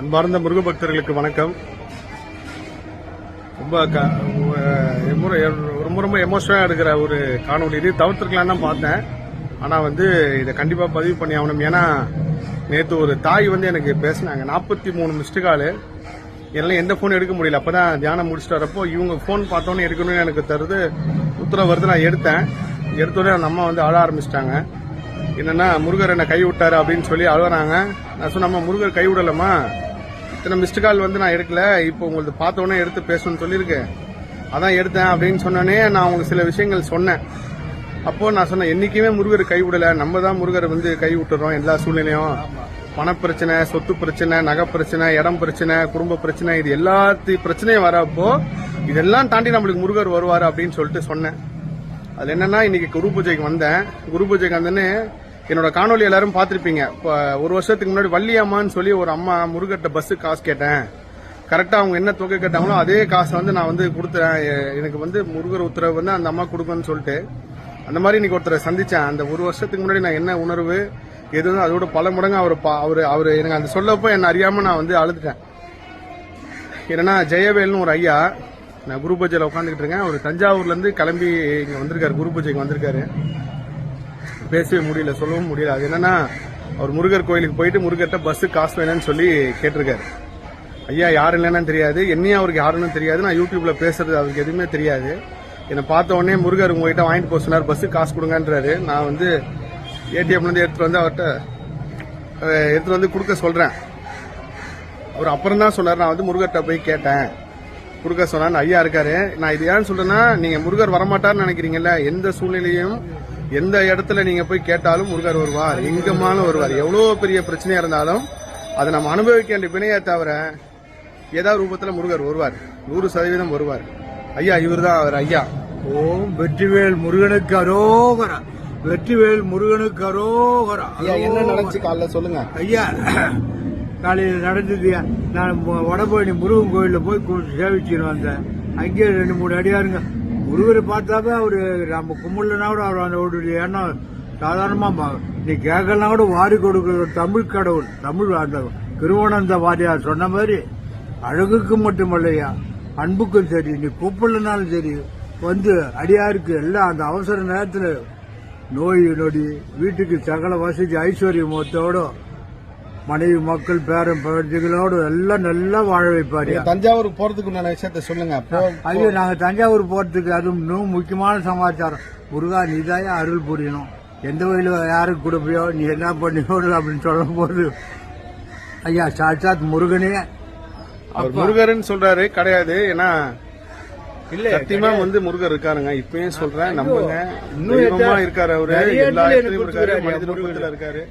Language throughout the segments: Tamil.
அன்பார்ந்த முருக பக்தர்களுக்கு வணக்கம். ரொம்ப ரொம்ப ரொம்ப எமோஷனாக எடுக்கிற ஒரு காணொலி இது. தவிர்த்துருக்கலாம் தான் பார்த்தேன். ஆனால் வந்து இதை கண்டிப்பாக பதிவு பண்ணி ஆகணும். ஏன்னா நேற்று ஒரு தாய் வந்து எனக்கு பேசினாங்க. நாற்பத்தி மூணு மிஸ்டு காலு என்னால் எந்த ஃபோன் எடுக்க முடியல. அப்போ தான் தியானம் முடிச்சுட்டு வரப்போ இவங்க ஃபோன் பார்த்தோன்னே எடுக்கணும்னு எனக்கு தருது. உத்தரவு வருது நான் எடுத்தேன். எடுத்தோடனே அந்த அம்மா வந்து அழ ஆரம்பிச்சிட்டாங்க. என்னன்னா முருகர் என்னை கை விட்டாரு அப்படின்னு சொல்லி அழுகுறாங்க. நான் சொன்னம்மா முருகர் கை விடலம்மா இத்தனை மிஸ்டு கால் வந்து நான் எடுக்கல. இப்போ உங்களுக்கு பார்த்தோன்னே எடுத்து பேசணும்னு சொல்லியிருக்கேன். அதான் எடுத்தேன் அப்படின்னு சொன்னோன்னே நான் உங்களுக்கு சில விஷயங்கள் சொன்னேன். அப்போ நான் சொன்னேன் என்னைக்குமே முருகர் கைவிடலை நம்ம தான் முருகரை வந்து கை விட்டுறோம் எல்லா சூழ்நிலையும். பணப்பிரச்சனை சொத்து பிரச்சனை நகை பிரச்சனை இடம் பிரச்சனை குடும்ப பிரச்சனை இது எல்லாத்து பிரச்சனையும் வரப்போ இதெல்லாம் தாண்டி நம்மளுக்கு முருகர் வருவார் அப்படின்னு சொல்லிட்டு சொன்னேன். அது என்னன்னா இன்னைக்கு குரு பூஜைக்கு வந்தேன். குரு பூஜைக்கு வந்தேன்னு என்னோட காணொலி எல்லாரும் பார்த்துருப்பீங்க. இப்போ ஒரு வருஷத்துக்கு முன்னாடி வள்ளியம்மான்னு சொல்லி ஒரு அம்மா முருகட்ட பஸ் காசு கேட்டேன். கரெக்டாக அவங்க என்ன தொகை கேட்டாங்களோ அதே காசை வந்து நான் வந்து கொடுத்துறேன் எனக்கு வந்து முருகர் உத்தரவு வந்து அந்த அம்மா கொடுக்கணும்னு சொல்லிட்டு. அந்த மாதிரி இன்னைக்கு ஒருத்தரை சந்திச்சேன். அந்த ஒரு வருஷத்துக்கு முன்னாடி நான் என்ன உணர்வு எது அதோட பல மடங்கு அவர் பா- அவர் அவர் எனக்கு அந்த சொல்லப்போ என்ன அறியாமல் நான் வந்து அழுதுட்டேன். என்னன்னா ஜெயவேல்னு ஒரு ஐயா நான் குரு பூஜையில் உட்காந்துக்கிட்டு இருக்கேன். அவர் தஞ்சாவூர்லேருந்து கிளம்பி இங்கே வந்திருக்காரு குரு பூஜைக்கு வந்திருக்காரு. பேசவே முடியல சொல்லவும் முடியல. அது என்னன்னா அவர் முருகர் கோயிலுக்கு போயிட்டு முருகர்கிட்ட பஸ்ஸு காசு வேணும்னு சொல்லி கேட்டிருக்காரு. ஐயா யார் இல்லைன்னு தெரியாது. என்னையும் அவருக்கு யாருன்னு தெரியாது. நான் யூடியூப்ல பேசுறது அவருக்கு எதுவுமே தெரியாது. என்னை பார்த்த உடனே முருகர் உங்ககிட்ட வாங்கிட்டு போக சொன்னார். பஸ்ஸு காசு கொடுங்கன்றாரு. நான் வந்து ஏடிஎம்ல இருந்து எடுத்துட்டு வந்து அவர்கிட்ட எடுத்துகிட்டு எடுத்துட்டு வந்து கொடுக்க சொல்றேன். அவர் அப்புறம் தான் சொன்னார். நான் வந்து முருகர்கிட்ட போய் கேட்டேன். கொடுக்க சொன்னான்னு ஐயா இருக்காரு. நான் இது ஏன்னு சொல்றேன்னா நீங்க முருகர் வரமாட்டார்னு நினைக்கிறீங்கல்ல எந்த சூழ்நிலையும் எந்த இடத்துல நீங்க போய் கேட்டாலும் முருகர் வருவார் எங்கமாலும் வருவார். எவ்வளவு பெரிய பிரச்சனையா இருந்தாலும் அதை நம்ம அனுபவிக்க வேண்டிய வினையை தவிர ஏதாவது ரூபத்துல முருகர் வருவார். நூறு சதவீதம் வருவார். ஐயா இவர்தான் அவர் ஐயா. ஓம் வெற்றிவேல் முருகனுக்கு அரோகரா. வெற்றிவேல் முருகனுக்கு அரோகரா. ஐயா என்ன நடந்துச்சு காலைல சொல்லுங்க. ஐயா காலையில் நடந்ததுயா நான் வடபழனி முருகன் கோயிலில் போய் சேவிச்சுன்னு வந்தேன் அங்கேயே ரெண்டு மூணு அடியாருங்க முருகரை பார்த்தாவே அவரு நம்ம கும்பிடலனா கூட அவர் அந்த எண்ணம் சாதாரணமா நீ கேட்கலாம் கூட வாரி கொடுக்குற தமிழ் கடவுள் தமிழ் அந்த திருவனந்த வாரியார் சொன்ன மாதிரி அழகுக்கு மட்டுமல்லையா அன்புக்கும் சரி நீ கூப்பிடலனாலும் சரி வந்து அடியாருக்கு எல்லாம் அந்த அவசர நேரத்தில் நோய் நொடி வீட்டுக்கு சகல வசதி ஐஸ்வர்யமோத்தோட மனைவி மக்கள் பேரன் பேரத்திகளோடு எல்லாம் நல்லா வாழ வைப்பாரு. தஞ்சாவூர் போறதுக்கு உண்டான விஷயத்த சொல்லுங்க. ஐயோ நாங்க தஞ்சாவூர் போறதுக்கு அதுவும் இன்னும் முக்கியமான சமாச்சாரம். முருகா நீதாயா அருள் புரியணும்? எந்த வழியில யாருக்கு கொடுப்பியோ நீ என்ன பண்ணியோ அப்படின்னு சொல்லும் போது ஐயா சாட்சாத் முருகனே. அவர் முருகர்னு சொல்றாரு கிடையாது. ஏன்னா இல்ல சத்தியமா வந்து முருகர் இருக்காருங்க. இப்பயும் சொல்றேன் நம்புங்க. இன்னும் இருக்காரு அவரு. எல்லா இருக்காரு. மனித இருக்காரு.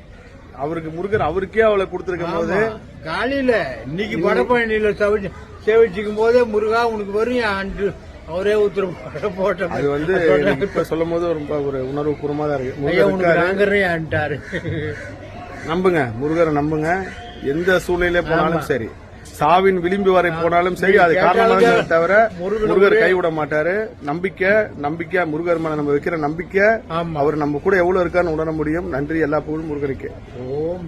அவருக்கு முருகர் அவருக்கே அவளை கொடுத்திருக்கும் போது காலையில இன்னைக்கு வடபழனியில சேவிச்சு சேவிச்சுக்கும் போதே முருகா உனக்கு வரும் அன்று. அவரே உத்தரவு போட்ட அது வந்து இப்ப சொல்லும் போது ரொம்ப ஒரு உணர்வு பூர்வமா தான் இருக்கு. நம்புங்க முருகரை நம்புங்க. எந்த சூழ்நிலையில போனாலும் சரி. சாவின் விளிம்பு வரை போனாலும் சரி அது காரணமாக தவிர முருகர் கைவிட மாட்டாரு நம்பிக்கை நம்பிக்கை முருகர் மேல நம்ம வைக்கிற நம்பிக்கை அவர் நம்ம கூட எவ்வளவு இருக்கான்னு உணர முடியும். நன்றி எல்லா புகழும் முருகனுக்கு. ஓம்